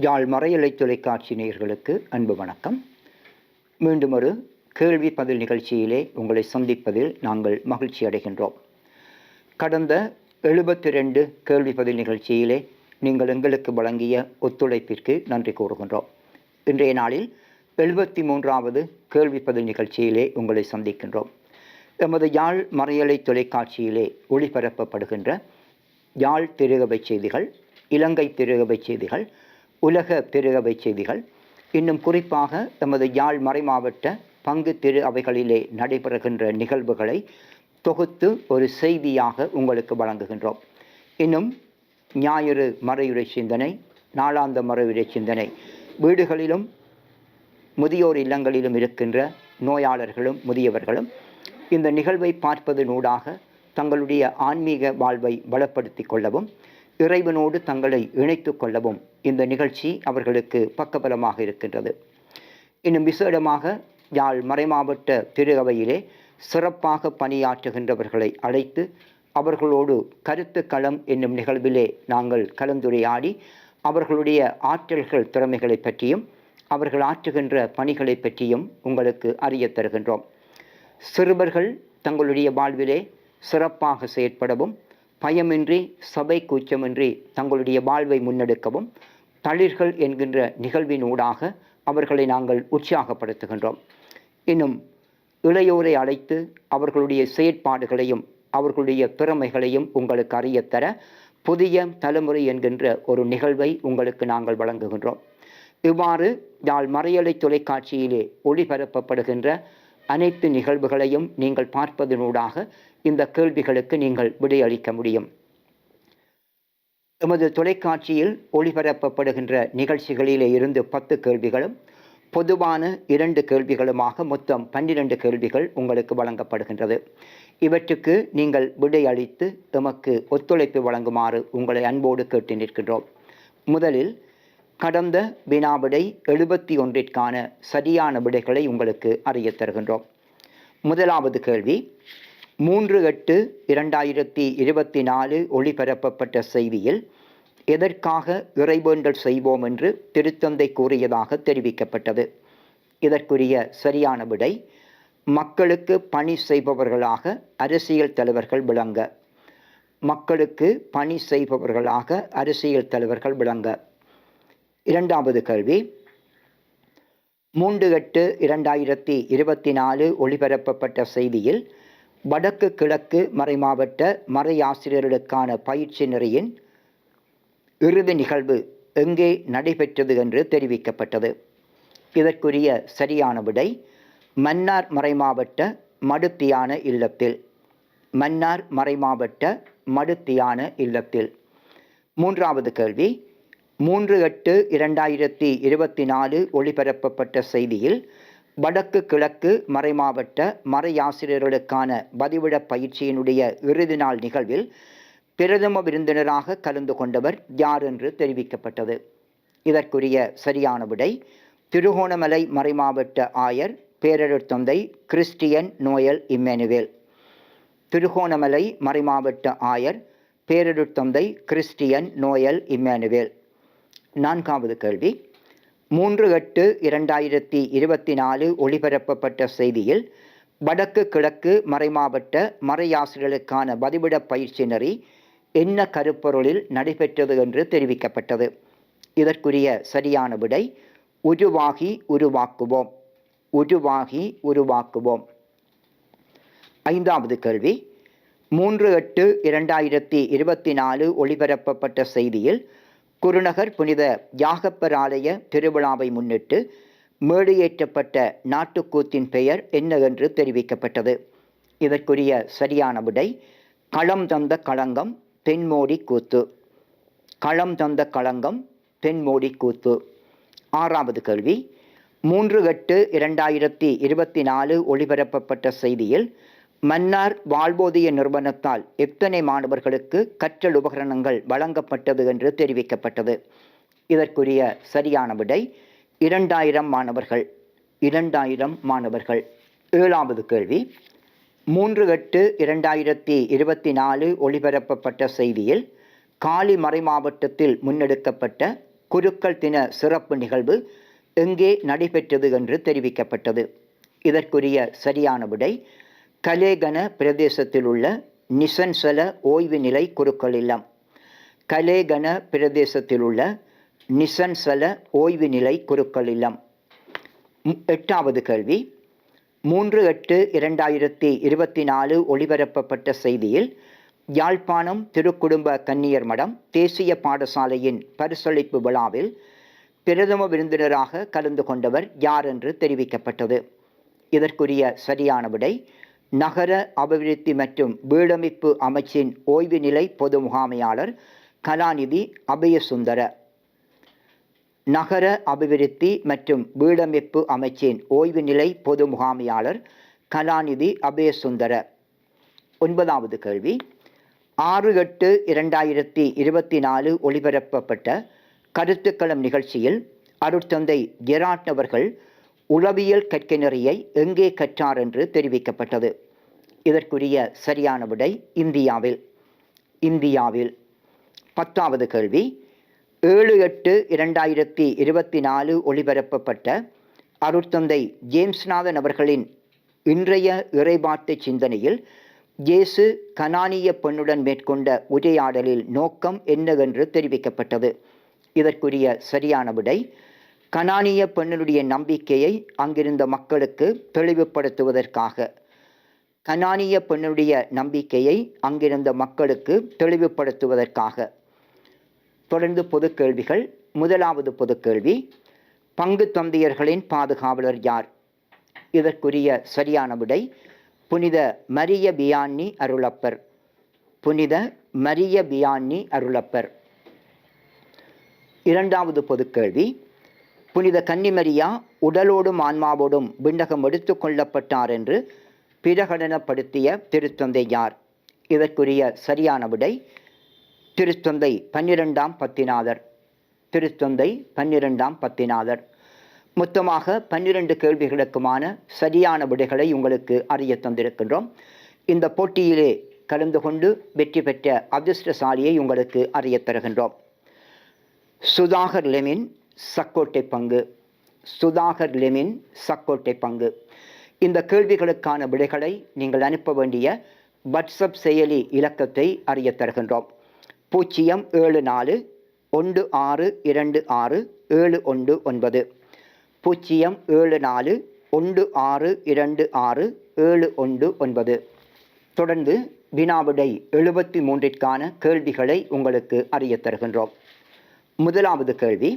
யாழ் மறையலை தொலைக்காட்சி நேயர்களுக்கு அன்பு வணக்கம். மீண்டும் ஒரு கேள்வி பதில் நிகழ்ச்சியிலே உங்களை சந்திப்பதில் நாங்கள் மகிழ்ச்சி அடைகின்றோம். கடந்த எழுபத்தி ரெண்டு கேள்வி பதில் நிகழ்ச்சியிலே நீங்கள் எங்களுக்கு வழங்கிய ஒத்துழைப்பிற்கு நன்றி கூறுகின்றோம். இன்றைய நாளில் எழுபத்தி மூன்றாவது கேள்வி பதில் நிகழ்ச்சியிலே உங்களை சந்திக்கின்றோம். எமது யாழ் மறையலை தொலைக்காட்சியிலே ஒளிபரப்பப்படுகின்ற யாழ் திருகவை செய்திகள் இலங்கை திருகவை செய்திகள் உலக திருகவை செய்திகள். இன்னும் குறிப்பாக எமது யாழ் மறைமாவட்ட பங்கு திரு அவைகளிலே நடைபெறுகின்ற நிகழ்வுகளை தொகுத்து ஒரு செய்தியாக உங்களுக்கு வழங்குகின்றோம். இன்னும் ஞாயிறு மறையுரை சிந்தனை நாளாந்த மறையுரை சிந்தனை. வீடுகளிலும் முதியோர் இல்லங்களிலும் இருக்கின்ற நோயாளர்களும் முதியவர்களும் இந்த நிகழ்வை பார்ப்பதனூடாக தங்களுடைய ஆன்மீக வாழ்வை பலப்படுத்தி கொள்ளவும் இறைவனோடு தங்களை இணைத்து கொள்ளவும் இந்த நிகழ்ச்சி அவர்களுக்கு பக்கபலமாக இருக்கின்றது. இன்னும் விசேடமாக யாழ் மறைமாவட்ட திருகவையிலே சிறப்பாக பணியாற்றுகின்றவர்களை அழைத்து அவர்களோடு கருத்து களம் என்னும் நிகழ்விலே நாங்கள் கலந்துரையாடி அவர்களுடைய ஆற்றல்கள் திறமைகளை பற்றியும் அவர்கள் ஆற்றுகின்ற பணிகளை பற்றியும் உங்களுக்கு அறிய தருகின்றோம். சிறுவர்கள் தங்களுடைய வாழ்விலே சிறப்பாக செயற்படவும் பயமின்றி சபை கூச்சமின்றி தங்களுடைய வாழ்வை முன்னெடுக்கவும் தளிர்கள் என்கின்ற நிகழ்வினூடாக அவர்களை நாங்கள் உற்சாகப்படுத்துகின்றோம். இன்னும் இளையோரை அழைத்து அவர்களுடைய செயற்பாடுகளையும் அவர்களுடைய திறமைகளையும் உங்களுக்கு அறியத்தர புதிய தலைமுறை என்கின்ற ஒரு நிகழ்வை உங்களுக்கு நாங்கள் வழங்குகின்றோம். இவ்வாறு யாழ் மறையலை தொலைக்காட்சியிலே ஒளிபரப்பப்படுகின்ற அனைத்து நிகழ்வுகளையும் நீங்கள் பார்ப்பதனூடாக இந்த கேள்விகளுக்கு நீங்கள் விடையளிக்க முடியும். எமது தொலைக்காட்சியில் ஒளிபரப்பப்படுகின்ற நிகழ்ச்சிகளிலே இருந்து பத்து கேள்விகளும் பொதுவான இரண்டு கேள்விகளுமாக மொத்தம் பன்னிரண்டு கேள்விகள் உங்களுக்கு வழங்கப்படுகின்றது. இவற்றுக்கு நீங்கள் விடையளித்து எமக்கு ஒத்துழைப்பு வழங்குமாறு உங்களை அன்போடு கேட்டு நிற்கின்றோம். முதலில் கடந்த வினாவிடை எழுபத்தி ஒன்றிற்கான சரியான விடைகளை உங்களுக்கு அறிய தருகின்றோம். முதலாவது கேள்வி மூன்று எட்டு இரண்டாயிரத்தி இருபத்தி நாலு ஒளிபரப்பப்பட்ட செய்தியில் எதற்காக இறைவேண்டல் செய்வோம் என்று திருத்தந்தை கூறியதாக தெரிவிக்கப்பட்டது. இதற்குரிய சரியான விடை மக்களுக்கு பணி செய்பவர்களாக அரசியல் தலைவர்கள் விளங்க. மக்களுக்கு பணி செய்பவர்களாக அரசியல் தலைவர்கள் விளங்க. இரண்டாவது கேள்வி மூன்று எட்டு இரண்டாயிரத்தி இருபத்தி நாலு ஒளிபரப்பப்பட்ட செய்தியில் வடக்கு கிழக்கு மறைமாவட்ட மறையாசிரியர்களுக்கான பயிற்சி நிறையின் இறுதி நிகழ்வு எங்கே நடைபெற்றது என்று தெரிவிக்கப்பட்டது. இதற்குரிய சரியான விடை மன்னார் மறைமாவட்ட மடுத்தியான இல்லத்தில். மன்னார் மறைமாவட்ட மடுத்தியான இல்லத்தில். மூன்றாவது கேள்வி மூன்று எட்டு இரண்டாயிரத்தி இருபத்தி நாலு ஒளிபரப்பப்பட்ட செய்தியில் வடக்கு கிழக்கு மறைமாவட்ட மறையாசிரியர்களுக்கான பதிவிட பயிற்சியினுடைய இறுதி நாள் நிகழ்வில் பிரதம விருந்தினராக கலந்து கொண்டவர் யார் என்று தெரிவிக்கப்பட்டது. இதற்குரிய சரியான விடை திருகோணமலை மறைமாவட்ட ஆயர் பேரரர் தந்தை கிறிஸ்டியன் நோயல் இம்மேனுவேல். திருகோணமலை மறைமாவட்ட ஆயர் பேரரர் தந்தை கிறிஸ்டியன் நோயல் இம்மானுவேல். நான்காவது கேள்வி. மூன்று எட்டு இரண்டாயிரத்தி இருபத்தி நாலு ஒளிபரப்பப்பட்ட செய்தியில் வடக்கு கிழக்கு மறைமாவட்ட மறையாசிரியர்களுக்கான பதிவிட பயிற்சி நெறி என்ன கருப்பொருளில் நடைபெற்றது என்று தெரிவிக்கப்பட்டது. இதற்குரிய சரியான விடை உருவாகி உருவாக்குவோம். உருவாகி உருவாக்குவோம். ஐந்தாவது கேள்வி. மூன்று எட்டு இரண்டாயிரத்தி இருபத்தி நாலு ஒளிபரப்பப்பட்ட செய்தியில் குருநகர் புனித யாகப்பர் ஆலய திருவிழாவை முன்னிட்டு மேடையேற்றப்பட்ட நாட்டுக்கூத்தின் பெயர் என்ன என்று தெரிவிக்கப்பட்டது. இதற்குரிய சரியான விடை களம் தந்த களங்கம் தென்மோடி கூத்து. களம் தந்த களங்கம் தென்மோடி கூத்து. ஆறாவது கேள்வி மூன்று எட்டு இரண்டாயிரத்தி இருபத்தி நாலு ஒளிபரப்பப்பட்ட செய்தியில் மன்னார் வாழ்வோதிய நிறுவனத்தால் எத்தனை மாணவர்களுக்கு கற்றல் உபகரணங்கள் வழங்கப்பட்டது என்று தெரிவிக்கப்பட்டது. இதற்குரிய சரியான விடை இரண்டாயிரம் மாணவர்கள் இரண்டாயிரம் மாணவர்கள். ஏழாவது கேள்வி. மூன்று எட்டு இரண்டாயிரத்தி இருபத்தி நாலு ஒளிபரப்பப்பட்ட செய்தியில் காலி மறை மாவட்டத்தில் முன்னெடுக்கப்பட்ட குருக்கள் தின சிறப்பு நிகழ்வு எங்கே நடைபெற்றது என்று தெரிவிக்கப்பட்டது. இதற்குரிய சரியான விடை கலேகன பிரதேசத்தில் உள்ள நிசன்சல ஓய்வு நிலை குருக்கள் இல்லம் கலேகன பிரதேசத்தில் உள்ள நிசன்சல ஓய்வு நிலை குருக்கள் இல்லம் எட்டாவது கேள்வி. மூன்று எட்டு இரண்டாயிரத்தி இருபத்தி நாலு ஒளிபரப்பப்பட்ட செய்தியில் யாழ்ப்பாணம் திருக்குடும்ப கன்னியர் மடம் தேசிய பாடசாலையின் பரிசளிப்பு விழாவில் பிரதம விருந்தினராக கலந்து கொண்டவர் யார் என்று தெரிவிக்கப்பட்டது. இதற்குரிய சரியான விடை நகர அபிவிருத்தி மற்றும் வீடமைப்பு அமைச்சின் ஓய்வு நிலை பொது முகாமையாளர் கலாநிதி அபயசுந்தர. நகர அபிவிருத்தி மற்றும் வீடமைப்பு அமைச்சின் ஓய்வு நிலை பொது முகாமையாளர் கலாநிதி அபயசுந்தர. ஒன்பதாவது கேள்வி. ஆறு எட்டு இரண்டாயிரத்தி இருபத்தி நாலு ஒளிபரப்பப்பட்ட கருத்துக்களம் நிகழ்ச்சியில் அருட்தந்தை ஜெராட் அவர்கள் உளவியல் கற்கை நெறியை எங்கே கற்றார் என்று தெரிவிக்கப்பட்டது. இதற்குரிய சரியான விடை இந்தியாவில். இந்தியாவில். பத்தாவது கேள்வி. ஏழு எட்டு இரண்டாயிரத்தி இருபத்தி நாலு ஒளிபரப்பப்பட்ட அருட்தந்தை ஜேம்ஸ்நாதன் அவர்களின் இன்றைய இறைபாட்டு சிந்தனையில் இயேசு கனானிய பெண்ணுடன் மேற்கொண்ட உரையாடலில் நோக்கம் என்னவென்று தெரிவிக்கப்பட்டது. இதற்குரிய சரியான விடை கனானிய பெண்ணினுடைய நம்பிக்கையை அங்கிருந்த மக்களுக்கு தெளிவுபடுத்துவதற்காக. கனானிய பெண்ணுடைய நம்பிக்கையை அங்கிருந்த மக்களுக்கு தெளிவுபடுத்துவதற்காக. தொடர்ந்து பொது கேள்விகள். முதலாவது பொது கேள்வி பங்கு தந்தையர்களின் பாதுகாவலர் யார்? இதற்குரிய சரியான விடை புனித மரிய பியான்னி அருளப்பர். புனித மரிய பியான்னி அருளப்பர். இரண்டாவது பொது கேள்வி புனித கன்னிமரியா உடலோடும் ஆன்மாவோடும் விண்ணகம் எடுத்து கொள்ளப்பட்டார் என்று பிரகடனப்படுத்திய திருத்தந்தை யார் இதற்குரிய சரியான விடை திருத்தந்தை பன்னிரெண்டாம் பத்திநாதர். திருத்தந்தை பன்னிரெண்டாம் பத்திநாதர். மொத்தமாக பன்னிரண்டு கேள்விகளுக்குமான சரியான விடைகளை உங்களுக்கு அறிய தந்திருக்கின்றோம். இந்த போட்டியிலே கலந்து கொண்டு வெற்றி பெற்ற அதிர்ஷ்டசாலியை உங்களுக்கு அறிய தருகின்றோம். சுதாகர் லெமின் சக்கோட்டை பங்கு சுதாகர் லெமின் சக்கோட்டை பங்கு. இந்த கேள்விகளுக்கான விடைகளை நீங்கள் அனுப்ப வேண்டிய வாட்ஸ்அப் செயலி இலக்கத்தை அறிய தருகின்றோம். பூஜ்ஜியம் ஏழு நாலு ஒன்று ஆறு இரண்டு ஆறு ஏழு ஒன்று ஒன்பது. பூஜ்ஜியம் ஏழு நாலு ஒன்று ஆறு இரண்டு ஆறு ஏழு ஒன்று ஒன்பது. தொடர்ந்து வினாவிடை எழுபத்தி மூன்றிற்கான கேள்விகளை உங்களுக்கு அறிய தருகின்றோம். முதலாவது கேள்வி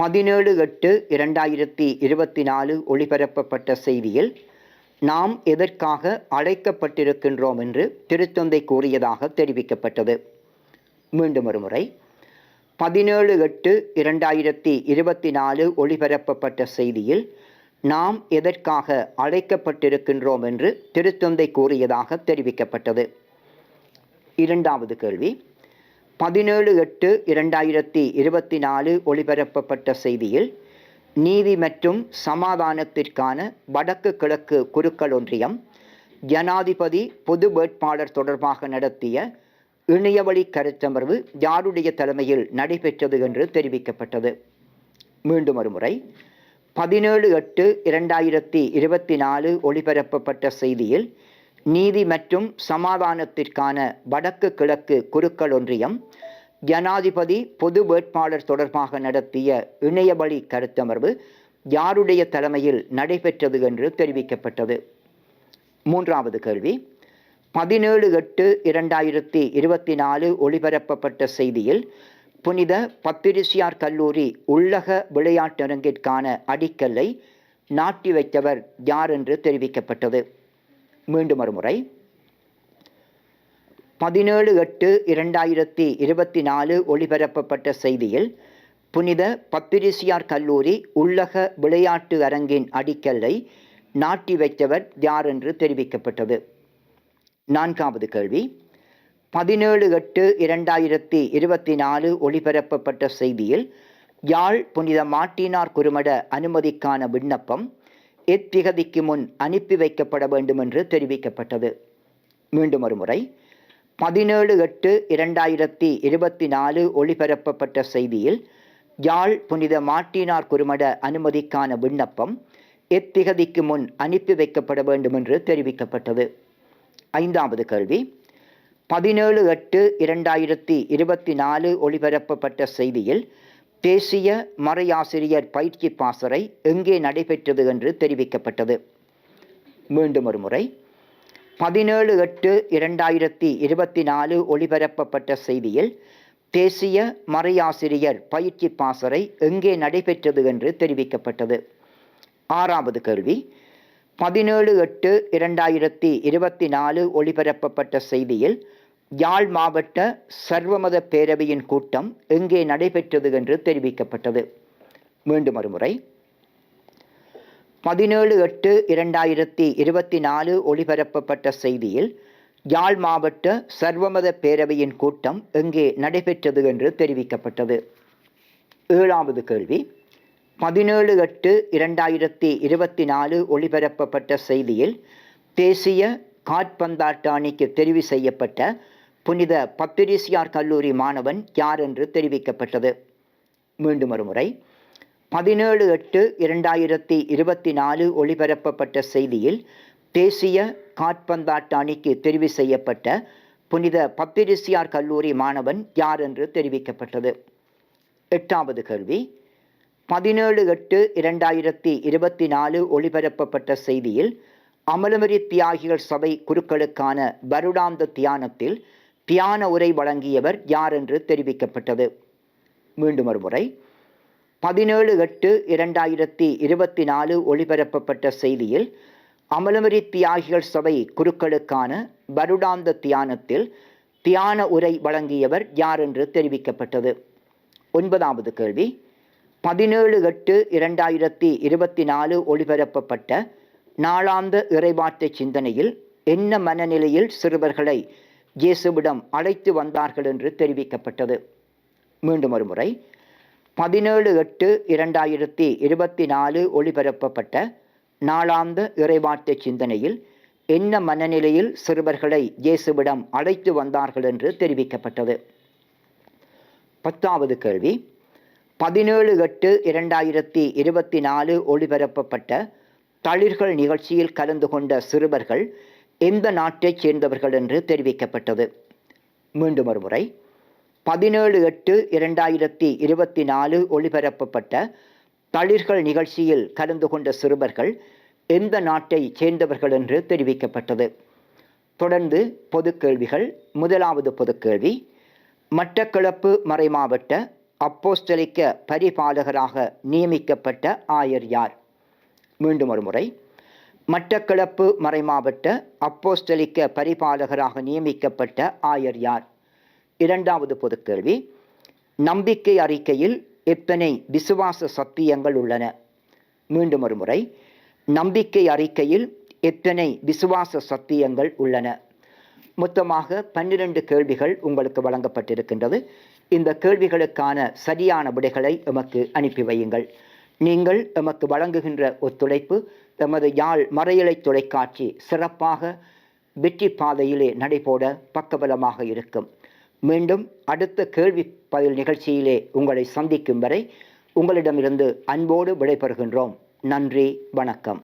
பதினேழு எட்டு இரண்டாயிரத்தி இருபத்தி நாலு ஒளிபரப்பப்பட்ட செய்தியில் நாம் எதற்காக அழைக்கப்பட்டிருக்கின்றோம் என்று திருத்தந்தை கூறியதாக தெரிவிக்கப்பட்டது. மீண்டும் ஒரு முறை பதினேழு எட்டு இரண்டாயிரத்தி இருபத்தி நாலு ஒளிபரப்பப்பட்ட செய்தியில் நாம் எதற்காக அழைக்கப்பட்டிருக்கின்றோம் என்று திருத்தந்தை கூறியதாக தெரிவிக்கப்பட்டது. இரண்டாவது கேள்வி பதினேழு எட்டு இரண்டாயிரத்தி இருபத்தி நாலு ஒளிபரப்பப்பட்ட செய்தியில் நீதி மற்றும் சமாதானத்திற்கான வடக்கு கிழக்கு குருக்கள் ஒன்றியம் ஜனாதிபதி பொது வேட்பாளர் தொடர்பாக நடத்திய இணையவழி கருத்தமர்வு யாருடைய தலைமையில் நடைபெற்றது என்று தெரிவிக்கப்பட்டது. மீண்டும் ஒருமுறை பதினேழு எட்டு இரண்டாயிரத்தி இருபத்தி நாலு ஒளிபரப்பப்பட்ட செய்தியில் நீதி மற்றும் சமாதானத்திற்கான வடக்கு கிழக்கு குருக்கள் ஒன்றியம் ஜனாதிபதி பொது வேட்பாளர் தொடர்பாக நடத்திய இணையவழி கருத்தமர்வு யாருடைய தலைமையில் நடைபெற்றது என்று தெரிவிக்கப்பட்டது. மூன்றாவது கேள்வி. பதினேழு எட்டு இரண்டாயிரத்தி இருபத்தி நாலு ஒளிபரப்பப்பட்ட செய்தியில் புனித பத்திரிசியார் கல்லூரி உள்ளக விளையாட்டரங்கிற்கான அடிக்கல்லை நாட்டி வைத்தவர் யார் என்று தெரிவிக்கப்பட்டது. மீண்டும் ஒரு முறை பதினேழு எட்டு இரண்டாயிரத்தி இருபத்தி நாலு ஒளிபரப்பப்பட்ட செய்தியில் புனித பத்திரிசியார் கல்லூரி உள்ளக விளையாட்டு அரங்கின் அடிக்கல்லை நாட்டி வைத்தவர் யார் என்று தெரிவிக்கப்பட்டது? நான்காவது கேள்வி. பதினேழு எட்டு இரண்டாயிரத்தி இருபத்தி நாலு ஒளிபரப்பப்பட்ட செய்தியில் யாழ் புனித மாட்டினார் குறுமட அனுமதிக்கான விண்ணப்பம் எத்திகதிக்கு முன் அனுப்பி வைக்கப்பட வேண்டும் என்று தெரிவிக்கப்பட்டது. மீண்டும் ஒருமுறை. பதினேழு எட்டு இரண்டாயிரத்தி இருபத்தி நாலு ஒளிபரப்பப்பட்ட செய்தியில் யாழ் புனித மாட்டினார் குருமட அனுமதிக்கான விண்ணப்பம் எத்திகதிக்கு முன் அனுப்பி வைக்கப்பட வேண்டும் என்று தெரிவிக்கப்பட்டது. ஐந்தாவது கேள்வி. பதினேழு எட்டு இரண்டாயிரத்தி இருபத்தி நாலு ஒளிபரப்பப்பட்ட செய்தியில் தேசிய மறையாசிரியர் பயிற்சி பாசறை எங்கே நடைபெற்றது என்று தெரிவிக்கப்பட்டது. மீண்டும் ஒரு முறை. பதினேழு எட்டு இரண்டாயிரத்தி இருபத்தி நாலு ஒளிபரப்பப்பட்ட செய்தியில் தேசிய மறையாசிரியர் பயிற்சி பாசறை எங்கே நடைபெற்றது என்று தெரிவிக்கப்பட்டது. ஆறாவது கேள்வி. பதினேழு எட்டு இரண்டாயிரத்தி இருபத்தி நாலு ஒளிபரப்பப்பட்ட செய்தியில் யாழ் மாவட்ட சர்வமத பேரவையின் கூட்டம் எங்கே நடைபெற்றது என்று தெரிவிக்கப்பட்டது. மீண்டும் ஒருமுறை. பதினேழு எட்டு இரண்டாயிரத்தி இருபத்தி நாலு ஒளிபரப்பப்பட்ட செய்தியில் யாழ் மாவட்ட சர்வமத பேரவையின் கூட்டம் எங்கே நடைபெற்றது என்று தெரிவிக்கப்பட்டது. ஏழாவது கேள்வி. பதினேழு எட்டு இரண்டாயிரத்தி இருபத்தி நாலு ஒளிபரப்பப்பட்ட செய்தியில் தேசிய காற்பந்தாட்ட அணிக்கு தெரிவு செய்யப்பட்ட புனித பத்திரிசியார் கல்லூரி மாணவன் யார் என்று தெரிவிக்கப்பட்டது. மீண்டும் ஒருமுறை பதினேழு எட்டு இரண்டாயிரத்தி இருபத்தி நாலு ஒளிபரப்பப்பட்ட செய்தியில் தேசிய காற்பந்தாட்ட அணிக்கு தெரிவு செய்யப்பட்ட புனித பத்திரிசியார் கல்லூரி மாணவன் யார் என்று தெரிவிக்கப்பட்டது. எட்டாவது கேள்வி. பதினேழு எட்டு இரண்டாயிரத்தி இருபத்தி நாலு ஒளிபரப்பப்பட்ட செய்தியில் அமலமரி தியாகிகள் சபை குருக்களுக்கான வருடாந்த தியானத்தில் தியான உரை வழங்கியவர் யார் என்று தெரிவிக்கப்பட்டது? மீண்டும் ஒரு முறை. பதினேழு எட்டு இரண்டாயிரத்தி இருபத்தி நாலு ஒளிபரப்பப்பட்ட செய்தியில் அமலமரி தியாகிகள் சபை குருக்களுக்கான வருடாந்த தியானத்தில் தியான உரை வழங்கியவர் யார் என்று தெரிவிக்கப்பட்டது? ஒன்பதாவது கேள்வி. பதினேழு எட்டு இரண்டாயிரத்தி இருபத்தி நாலு ஒளிபரப்பப்பட்ட நாளாந்த இறைவாற்றை சிந்தனையில் என்ன மனநிலையில் சிறுவர்களை இயேசுவிடம் அழைத்து வந்தார்கள் என்று தெரிவிக்கப்பட்டது. மீண்டும் ஒரு முறை பதினேழு எட்டு இரண்டாயிரத்தி இருபத்தி நாலு ஒளிபரப்பப்பட்ட நாளாந்த இறைவார்த்தை சிந்தனையில் என்ன மனநிலையில் சிறுவர்களை இயேசுவிடம் அழைத்து வந்தார்கள் என்று தெரிவிக்கப்பட்டது. பத்தாவது கேள்வி பதினேழு எட்டு இரண்டாயிரத்தி இருபத்தி நாலு ஒளிபரப்பப்பட்ட தளிர்கள் நிகழ்ச்சியில் கலந்து கொண்ட சிறுவர்கள் எந்த நாட்டைச் சேர்ந்தவர்கள் என்று தெரிவிக்கப்பட்டது. மீண்டும் ஒரு முறை. பதினேழு எட்டு இரண்டாயிரத்தி இருபத்தி நாலு ஒளிபரப்பப்பட்ட தளிர்கள் நிகழ்ச்சியில் கலந்து கொண்ட சிறுவர்கள் எந்த நாட்டை சேர்ந்தவர்கள் என்று தெரிவிக்கப்பட்டது. தொடர்ந்து பொது கேள்விகள் முதலாவது பொதுக்கேள்வி. மட்டக்களப்பு மறைமாவட்ட அப்போஸ்தலிக்க பரிபாலகராக நியமிக்கப்பட்ட ஆயர் யார்? மீண்டும் ஒரு முறை. மட்டக்களப்பு மறைமாவட்ட அப்போஸ்தலிக்க பரிபாலகராக நியமிக்கப்பட்ட ஆயர் யார்? இரண்டாவது பொதுக்கேள்வி நம்பிக்கை அறிக்கையில் எத்தனை விசுவாச சத்தியங்கள் உள்ளன? மீண்டும் ஒரு முறை. நம்பிக்கை அறிக்கையில் எத்தனை விசுவாச சத்தியங்கள் உள்ளன? மொத்தமாக பன்னிரண்டு கேள்விகள் உங்களுக்கு வழங்கப்பட்டிருக்கின்றது. இந்த கேள்விகளுக்கான சரியான விடைகளை எமக்கு அனுப்பி வையுங்கள். நீங்கள் எமக்கு வழங்குகின்ற ஒத்துழைப்பு எமது யாழ் மறையலை தொலைக்காட்சி சிறப்பாக வெற்றி பாதையிலே நடைபோட பக்கபலமாக இருக்கும். மீண்டும் அடுத்த கேள்வி பதில் நிகழ்ச்சியிலே உங்களை சந்திக்கும் வரை உங்களிடமிருந்து அன்போடு விடைபெறுகின்றோம். நன்றி வணக்கம்.